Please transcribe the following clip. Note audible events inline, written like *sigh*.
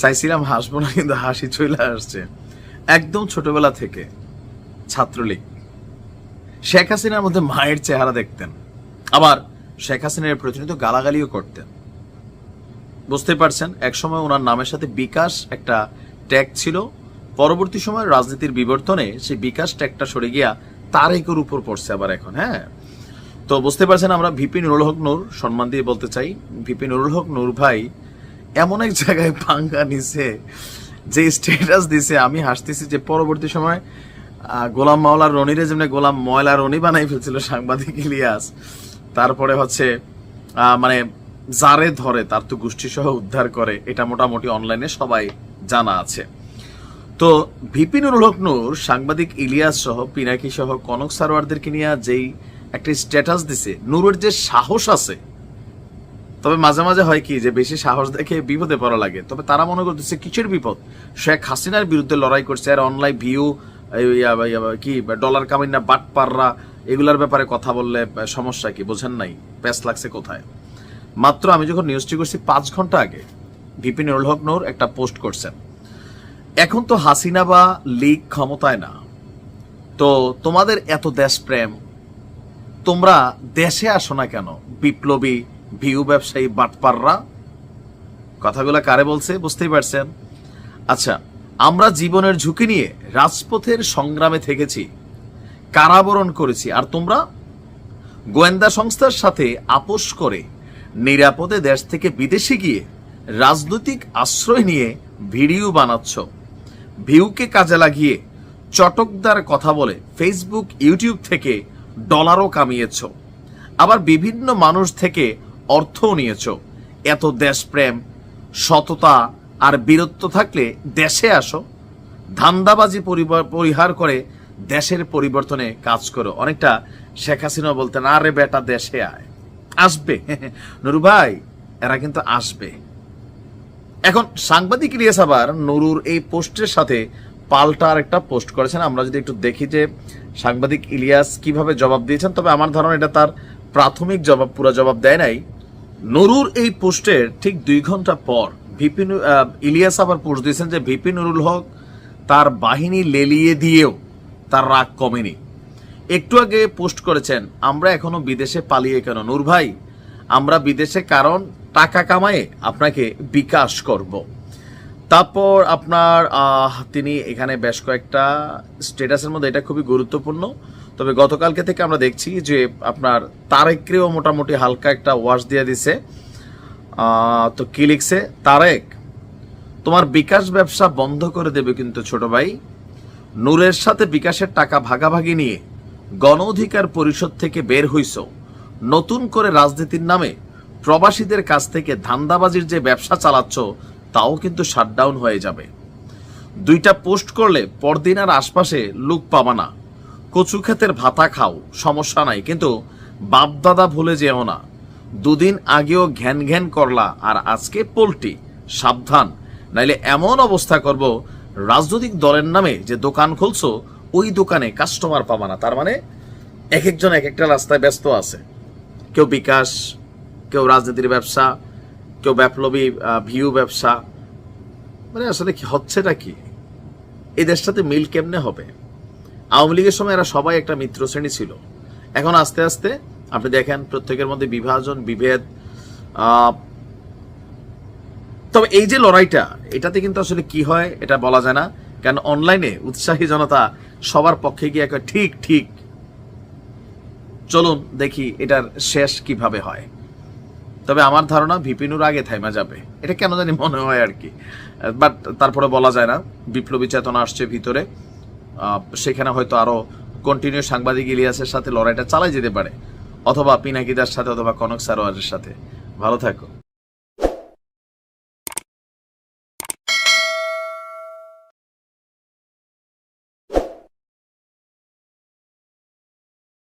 চাইছিলাম হাসবো না, কিন্তু হাসি চলে আসছে। একদম ছোটবেলা থেকে ছাত্রলীগ। শেখ হাসিনার মধ্যে মায়ের চেহারা দেখতেন। আবার শেখ হাসিনার প্রতিনিয়ত গালাগালিও করতেন। বুঝতে পারছেন, একসময় ওনার নামের সাথে বিকাশ একটা ট্যাগ ছিল। পরবর্তী সময় রাজনীতির বিবর্তনে সেই বিকাশ ট্যাগটা সরে গিয়া তারেকের উপর পড়ছে আবার এখন হ্যাঁ? তো বুঝতে পারছেন, আমরা ভিপি নুরুল হক নূর সম্মান দিয়ে বলতে চাই। ভিপি নুরুল হক নূর ভাই এমন এক জায়গায় পাঙ্গা নিছে, যে স্ট্যাটাস দিছে, আমি হাসতেছি যে পরবর্তী সময় গোলাম মাওলা রনিরে যেমনি গোলাম ময়লা রনি বানাই ফেলছিল সাংবাদিক ইলিয়াস, তারপরে হচ্ছে মানে যারে ধরে তার তো গোষ্ঠী সহ উদ্ধার করে, এটা মোটামুটি অনলাইনে সবাই জানা আছে। তো ভিপি নুরুল হক সাংবাদিক ইলিয়াস সহ, পিনাকি সহ, কনক সারোয়ারদেরকে নিয়ে যেই একটা স্ট্যাটাস দিছে, নুরের যে সাহস আছে তবে মাঝে মাঝে হয় কি যে বেশি সাহস দেখে বিপদে পড়া লাগে। তবে তারা মনে করতেছে, কিসের বিপদ? শেখ হাসিনার বিরুদ্ধে লড়াই করছে আর অনলাইন ভিউ কি, ডলার কামিন না বাট পাররা এগুলার ব্যাপারে কথা বললে সমস্যা কি বোঝেন নাই? প্যাস লাগছে কোথায়? মাত্র আমি যখন নিউজটি করছি, পাঁচ ঘণ্টা আগে ভিপি নুরুল হক একটা পোস্ট করছেন। এখন তো হাসিনা বা লীগ ক্ষমতায় না। তো তোমাদের এত দেশপ্রেম, তোমরা দেশে আসো না কেন? বিপ্লবী ভিউ ব্যবসায়ী বাটপাররা, কথাগুলো কারে বলছে বুঝতেই পারছেন? আচ্ছা আমরা জীবনের ঝুঁকি নিয়ে রাজপথের সংগ্রামে থেকেছি, কারাবরণ করেছি, আর তোমরা গোয়েন্দা সংস্থার সাথে আপোষ করে নিরাপদে দেশ থেকে বিদেশে গিয়ে রাজনৈতিক আশ্রয় নিয়ে ভিডিও বানাচ্ছ। ভিউকে কাজে লাগিয়ে চটকদার কথা বলে ফেসবুক ইউটিউব থেকে ডলারও কামিয়েছ। আবার বিভিন্ন মানুষ থেকে অর্থও নিয়েছ। এত দেশপ্রেম, সততা আর বীরত্ব থাকলে দেশে আসো। ধান্দাবাজি পরিহার করে দেশের পরিবর্তনে কাজ করো। অনেকটা শেখ হাসিনা বলতেন, আরে বেটা, দেশে আয়। আসবে। *laughs* নুরু ভাই, এরা কিন্তু আসবে। এখন সাংবাদিক ইলিয়াস আবার নুরুর এই পোস্টের সাথে পাল্টা আর একটা পোস্ট করেছেন। আমরা যদি একটু দেখি যে সাংবাদিক ইলিয়াস কীভাবে জবাব দিয়েছেন, তবে আমার ধারণা এটা তার প্রাথমিক জবাব, পুরো জবাব দেয় নাই। নুরুর এই পোস্টের ঠিক দুই ঘণ্টা পর ভিপি ইলিয়াস আবার পোস্ট দিয়েছেন যে ভিপি নুরুল হক তার বাহিনী লেলিয়ে দিয়েও তার রাগ কমেনি। একটু আগে পোস্ট করেছেন, আমরা এখনও বিদেশে পালিয়ে কেন? নূর ভাই, আমরা বিদেশে কারণ টাকা কামায়ে আপনাকে বিকাশ করব। তারপর আপনার তিনি এখানে বেশ কয়েকটা স্টেটাসের মধ্যে, এটা খুবই গুরুত্বপূর্ণ তবে গতকালকে থেকে আমরা দেখছি যে আপনার তারেকরেও মোটামুটি হালকা একটা ওয়াশ দিয়ে দিছে। তো কি লিখছে? তারেক, তোমার বিকাশ ব্যবসা বন্ধ করে দেবে কিন্তু ছোট ভাই। নূরের সাথে বিকাশের টাকা ভাগাভাগি নিয়ে গণ অধিকার পরিষদ থেকে বের হইছ। নতুন করে রাজনীতির নামে প্রবাসীদের কাছ থেকে ধান্দাবাজির যে ব্যবসা চালাচ্ছ, তাও কিন্তু শাটডাউন হয়ে যাবে। দুইটা পোস্ট করলে পরদিন আর আশপাশে লুক পাবা না। কচু ক্ষেতের ভাতা খাও, সমস্যা নাই, কিন্তু বাপদাদা ভুলে যেও না। দুদিন আগেও ঘ্যান ঘ্যান করলা, আর আজকে পোল্টি সাবধান। নাইলে এমন অবস্থা করব, রাজনৈতিক দলের নামে যে দোকান খুলছো, ওই দোকানে কাস্টমার পাবা না। তার মানে এক একজন এক একটা রাস্তায় ব্যস্ত আছে। কেউ বিকাশ, কেউ রাজনীতির ব্যবসা, কেউ বিপ্লবী ভিউ ব্যবসা। মানে আসলে কি, হচ্ছেটা কি? এই দেশটাতে মিল কেমনে হবে? আওয়ামী লীগের সময় এরা সবাই একটা মিত্র শ্রেণি ছিল। এখন আস্তে আস্তে, আপনি দেখেন প্রত্যেকের মধ্যে বিভাজন, বিভেদ তবে এই যে লড়াইটা, এটাতে কিন্তু আসলে কি হয় এটা বলা যায় না। কারণ অনলাইনে উৎসাহী জনতা সবার পক্ষে গিয়ে একটা ঠিক ঠিক, চলুন দেখি এটার শেষ কীভাবে হয়। তবে আমার ধারণা ভিপিনুর আগে থাইমা যাবে। এটা কেন জানি মনে হয় আর কি। বাট তারপরে বলা যায় না। বিপ্লবী চেতনা আসছে ভিতরে। সেখানে হয়তো আরও কন্টিনিউ সাংবাদিক ইলিয়াসের সাথে লড়াইটা চালাই যেতে পারে। অথবা পিনাকিদার সাথে অথবা কনক সারোয়ারের সাথে। ভালো থাকো।